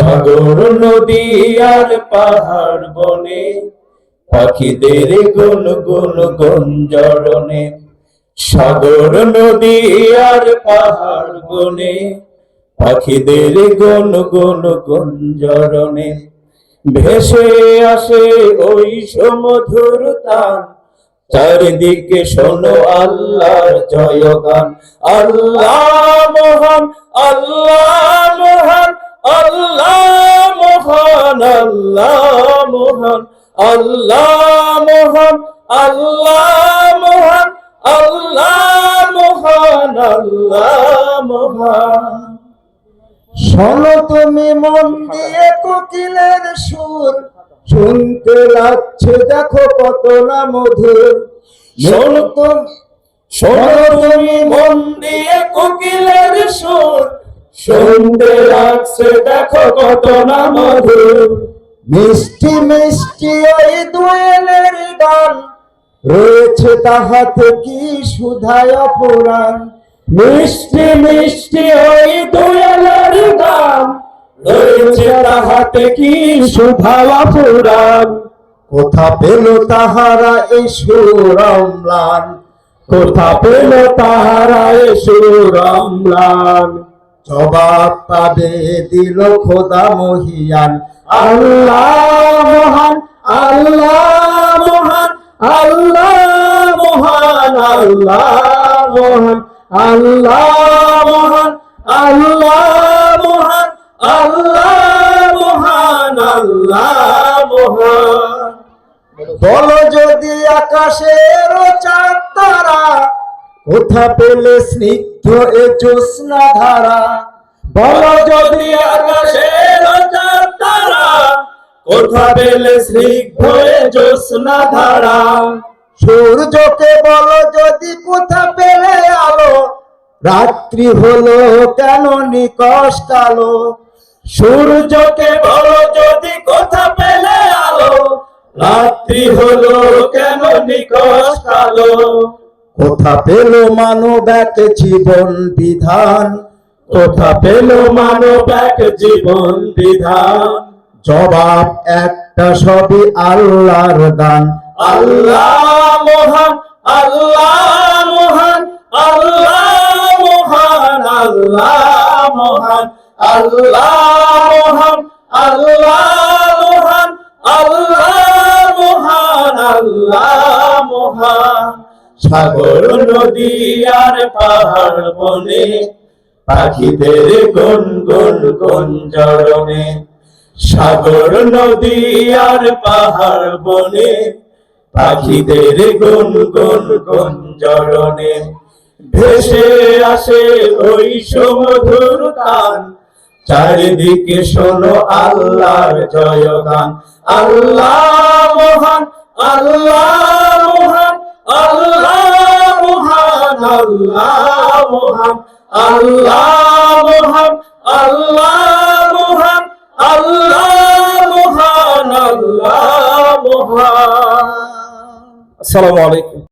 সাগর নদী আর পাহাড় বনে, পাখিদের গুন গুন গুঞ্জরণে। সাগর নদী আর পাহাড় বনে, পাখিদের গুন গুন গুঞ্জরণে। ভেসে আসে ওই সমধুর তান চারিদিকে শোনো আল্লাহর জয়গান। আল্লাহ মহান আল্লাহ মহান আল্লাহ মহান আল্লাহ মহান আল্লাহ মহান আল্লাহ মহান আল্লাহ মহান আল্লাহ মহান। শোনো তুমি মন দিয়ে কোকিলের সুর, শুনতে লাগছে দেখো কত না মধুর। শোনো তুমি শোনো তুমি মন দিয়ে কোকিলের সুর শুনতে লাগছে দেখো কত না মধুর। মিষ্টি মিষ্টি ওই দুয়েলের গান। রয়েছে তাহাতে কি সুধায় পুরাণ মিষ্টি মিষ্টি ওই দয়ালের দাম রয়েছে তাহাতে কি সুধাওয়া পুরাণ কোথা পেল তাহারা এই সুরম্লান? কোথা পেল তাহারা এসু রমলান জবাব পাবে দিল খোদা মহিয়ান। আল্লাহ মহান আল্লাহ মহান আল্লাহ মহান আল্লাহ মহান আল্লাহ মহান আল্লাহ মহান আল্লাহ মহান আল্লাহ মহান। বলো যদি আকাশের চাঁদ তারা কোথা পেলে স্নিগ্ধ এ জ্যোৎস্না ধারা। বলো যদি আকাশের তারা কোথা পেলে স্নিগ্ধ এ জ্যোৎস্না ধারা। সূর্যকে বলো যদি কোথা পেলে আলো, রাত্রি হলো কেন নিকশ কালো? সূর্যকে বলো যদি কোথা পেলে আলো, রাত্রি হলো কেন নিকশ কালো? কোথা পেল মানব এক জীবন বিধান? কোথা পেল মানব এক জীবন বিধান? জবাব একটা সবই আল্লাহর দান। আল্লাহ মহান আল্লাহ মহান আল্লাহ মহান আল্লাহ মহান আল্লাহ মহান আল্লাহ মহান আল্লাহ মহান আল্লাহ মহান। সাগর নদী আর পাহাড় বনে, পাখিদের গুন গুন গুঞ্জরণে সাগর নদী আর পাহাড় বনে, পাখিদের গুন গুন গুঞ্জরণে ভেসে আসে ওই সমধুর গান, চারিদিকে শোনো আল্লাহর জয়গান। আল্লাহ মহান আল্লাহ মহান। আল্লাহ মহান আল্লাহ মহান আল্লাহ আসসালামু আলাইকুম।